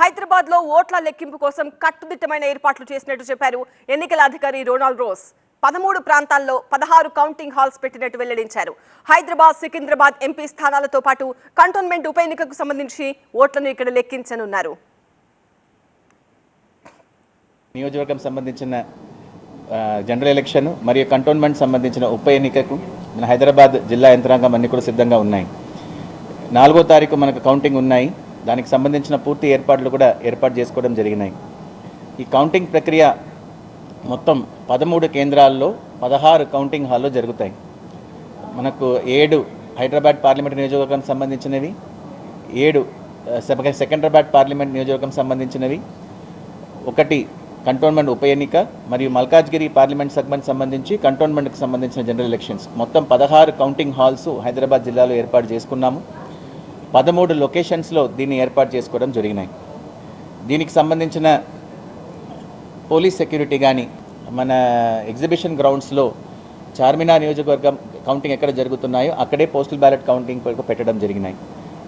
హైదరాబాద్లో ఓట్ల లెక్కింపు కోసం కట్టుదిట్టమైన ఏర్పాట్లు చేసినట్టు చెప్పారు ఎన్నికల అధికారి రొనాల్డ్ రోస్. పదమూడు ప్రాంతాల్లో పదహారు కౌంటింగ్ హాల్స్ పెట్టినట్టు వెల్లడించారు. హైదరాబాద్ సికింద్రాబాద్ ఎంపీ స్థానాలతో పాటు కంటోన్మెంట్ ఉప ఎన్నికకు సంబంధించి ఓట్లను ఇక్కడ లెక్కించనున్నారు. నియోజకవర్గం సంబంధించిన జనరల్ ఎలక్షన్ మరియు కంటోన్మెంట్ సంబంధించిన ఉప ఎన్నికకు మన హైదరాబాద్ జిల్లా యంత్రాంగం అన్ని కూడా సిద్ధంగా ఉన్నాయి. నాలుగో తారీఖు మనకు కౌంటింగ్ ఉన్నాయి. దానికి సంబంధించిన పూర్తి ఏర్పాట్లు కూడా ఏర్పాటు చేసుకోవడం జరిగినాయి. ఈ కౌంటింగ్ ప్రక్రియ మొత్తం పదమూడు కేంద్రాల్లో పదహారు కౌంటింగ్ హాల్లో జరుగుతాయి. మనకు ఏడు హైదరాబాద్ పార్లమెంట్ నియోజకవర్గం సంబంధించినవి ఏడు ఆ, సెకండ్రాబాద్ పార్లమెంట్ నియోజకవర్గం సంబంధించినవి ఒకటి కంటోన్మెంట్ ఉప ఎన్నిక మరియు మల్కాజ్గిరి పార్లమెంట్ సెగ్మెంట్ సంబంధించి కంటోన్మెంట్కి సంబంధించిన జనరల్ ఎలక్షన్స్. మొత్తం పదహారు కౌంటింగ్ హాల్స్ హైదరాబాద్ జిల్లాలో ఏర్పాటు చేసుకున్నాము. పదమూడు లొకేషన్స్లో దీన్ని ఏర్పాటు చేసుకోవడం జరిగినాయి. దీనికి సంబంధించిన పోలీస్ సెక్యూరిటీ కానీ మన ఎగ్జిబిషన్ గ్రౌండ్స్లో చార్మినార్ నియోజకవర్గం కౌంటింగ్ ఎక్కడ జరుగుతున్నాయో అక్కడే పోస్టల్ బ్యాలెట్ కౌంటింగ్ వరకు పెట్టడం జరిగినాయి.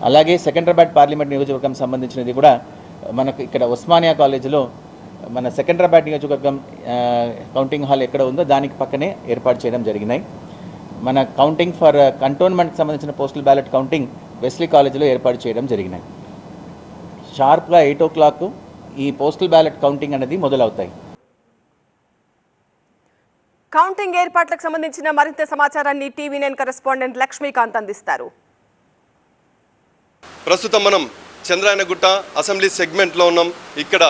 అలాగే సెకండ్రాబాద్ పార్లమెంట్ నియోజకవర్గం సంబంధించినది కూడా మనకు ఇక్కడ ఉస్మానియా కాలేజీలో మన సెకండ్రాబాద్ నియోజకవర్గం కౌంటింగ్ హాల్ ఎక్కడ ఉందో దానికి పక్కనే ఏర్పాటు చేయడం జరిగినాయి. మన కౌంటింగ్ ఫర్ కంటోన్మెంట్కి సంబంధించిన పోస్టల్ బ్యాలెట్ కౌంటింగ్ వెస్లీ కాలేజీలో ఏర్పాటు చేయడం జరిగినాయి షార్ప్గా ఎయిట్ ఓ క్లాక్ ఈ పోస్టల్ బ్యాలెట్ కౌంటింగ్ అనేది మొదలవుతాయి. కౌంటింగ్ ఏర్పాట్లకు సంబంధించిన మరింత సమాచారాన్ని టీవీ నైన్ కరెస్పాండెంట్ లక్ష్మీకాంత్ అందిస్తారు. ప్రస్తుతం మనం చంద్రాయనగుట్ట అసెంబ్లీ సెగ్మెంట్లో ఉన్నాం. ఇక్కడ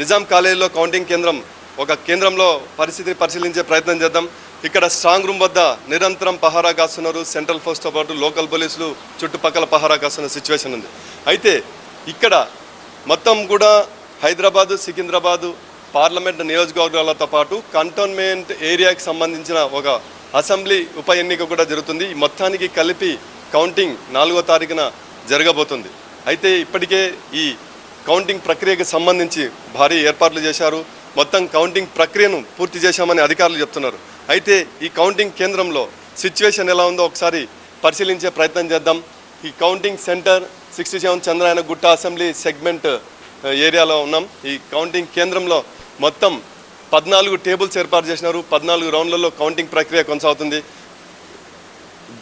నిజాం కాలేజీలో కౌంటింగ్ కేంద్రం ఒక కేంద్రంలో పరిస్థితిని పరిశీలించే ప్రయత్నం చేద్దాం. ఇక్కడ స్ట్రాంగ్ రూమ్ వద్ద నిరంతరం పహారా కాస్తున్నారు. సెంట్రల్ ఫోర్స్తో పాటు లోకల్ పోలీసులు చుట్టుపక్కల పహారా కాస్తున్న సిచ్యువేషన్ ఉంది. అయితే ఇక్కడ మొత్తం కూడా హైదరాబాదు సికింద్రాబాదు పార్లమెంట్ నియోజకవర్గాలతో పాటు కంటోన్మెంట్ ఏరియాకి సంబంధించిన ఒక అసెంబ్లీ ఉప ఎన్నిక కూడా జరుగుతుంది. ఈ మొత్తానికి కలిపి కౌంటింగ్ నాలుగో తారీఖున జరగబోతుంది. అయితే ఇప్పటికే ఈ కౌంటింగ్ ప్రక్రియకు సంబంధించి భారీ ఏర్పాట్లు చేశారు. మొత్తం కౌంటింగ్ ప్రక్రియను పూర్తి చేశామని అధికారులు చెప్తున్నారు. అయితే ఈ కౌంటింగ్ కేంద్రంలో సిచ్యువేషన్ ఎలా ఉందో ఒకసారి పరిశీలించే ప్రయత్నం చేద్దాం. ఈ counting centre sixty seven Chandrayangutta assembly segment ఏరియాలో ఉన్నాం. ఈ కౌంటింగ్ కేంద్రంలో మొత్తం పద్నాలుగు టేబుల్స్ ఏర్పాటు చేసినారు. పద్నాలుగు రౌండ్లలో కౌంటింగ్ ప్రక్రియ కొనసాగుతుంది.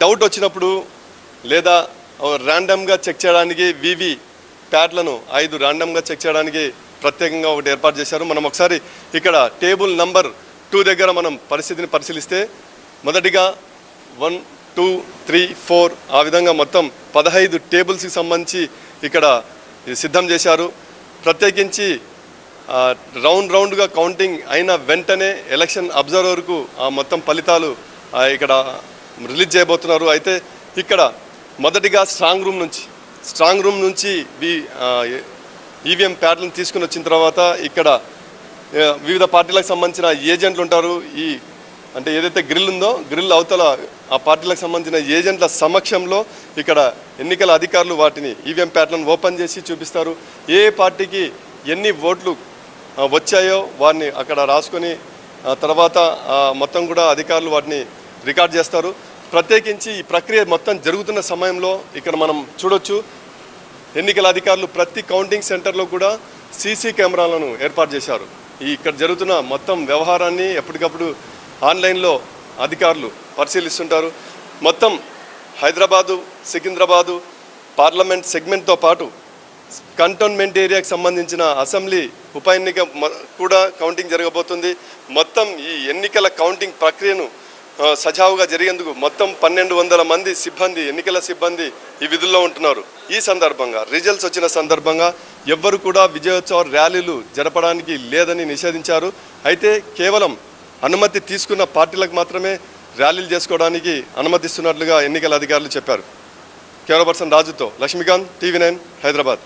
డౌట్ వచ్చినప్పుడు లేదా ర్యాండమ్గా చెక్ చేయడానికి వివి ప్యాడ్లను ఐదు ర్యాండమ్గా చెక్ చేయడానికి ప్రత్యేకంగా ఒకటి ఏర్పాటు చేశారు. మనం ఒకసారి ఇక్కడ టేబుల్ నంబర్ టూ దగ్గర మనం పరిస్థితిని పరిశీలిస్తే మొదటిగా వన్ టూ త్రీ ఫోర్ ఆ విధంగా మొత్తం పదహైదు టేబుల్స్కి సంబంధించి ఇక్కడ సిద్ధం చేశారు. ప్రత్యేకించి రౌండ్ రౌండ్గా కౌంటింగ్ అయిన వెంటనే ఎలక్షన్ అబ్జర్వర్కు ఆ మొత్తం ఫలితాలు ఇక్కడ రిలీజ్ చేయబోతున్నారు. అయితే ఇక్కడ మొదటిగా స్ట్రాంగ్ రూమ్ నుంచి స్ట్రాంగ్ రూమ్ నుంచి వి ఈవీఎం ప్యాడ్లను తీసుకుని వచ్చిన తర్వాత ఇక్కడ వివిధ పార్టీలకు సంబంధించిన ఏజెంట్లు ఉంటారు. ఈ అంటే ఏదైతే గ్రిల్ ఉందో గ్రిల్ అవతల ఆ పార్టీలకు సంబంధించిన ఏజెంట్ల సమక్షంలో ఇక్కడ ఎన్నికల అధికారులు వాటిని ఈవీఎం ప్యాట్లను ఓపెన్ చేసి చూపిస్తారు. ఏ పార్టీకి ఎన్ని ఓట్లు వచ్చాయో వారిని అక్కడ రాసుకొని తర్వాత మొత్తం కూడా అధికారులు వాటిని రికార్డ్ చేస్తారు. ప్రత్యేకించి ఈ ప్రక్రియ మొత్తం జరుగుతున్న సమయంలో ఇక్కడ మనం చూడొచ్చు ఎన్నికల అధికారులు ప్రతి కౌంటింగ్ సెంటర్లో కూడా సీసీ కెమెరాలను ఏర్పాటు చేశారు. ఇక్కడ జరుగుతున్న మొత్తం వ్యవహారాన్ని ఎప్పటికప్పుడు ఆన్లైన్లో అధికారులు పరిశీలిస్తుంటారు. మొత్తం హైదరాబాదు సికింద్రాబాదు పార్లమెంట్ సెగ్మెంట్తో పాటు కంటోన్మెంట్ ఏరియాకి సంబంధించిన అసెంబ్లీ ఉప ఎన్నిక కూడా కౌంటింగ్ జరగబోతుంది. మొత్తం ఈ ఎన్నికల కౌంటింగ్ ప్రక్రియను సజావుగా జరిగేందుకు మొత్తం పన్నెండు వందల మంది సిబ్బంది ఎన్నికల సిబ్బంది ఈ విధుల్లో ఉంటున్నారు. ఈ సందర్భంగా రిజల్ట్స్ వచ్చిన సందర్భంగా ఎవ్వరు కూడా విజయోత్సవ ర్యాలీలు జరపడానికి లేదని నిషేధించారు. అయితే కేవలం అనుమతి తీసుకున్న పార్టీలకు మాత్రమే ర్యాలీలు చేసుకోవడానికి అనుమతిస్తున్నట్లుగా ఎన్నికల అధికారులు చెప్పారు. కెమెరా పర్సన్ రాజుతో లక్ష్మీకాంత్ టీవీ నైన్ హైదరాబాద్.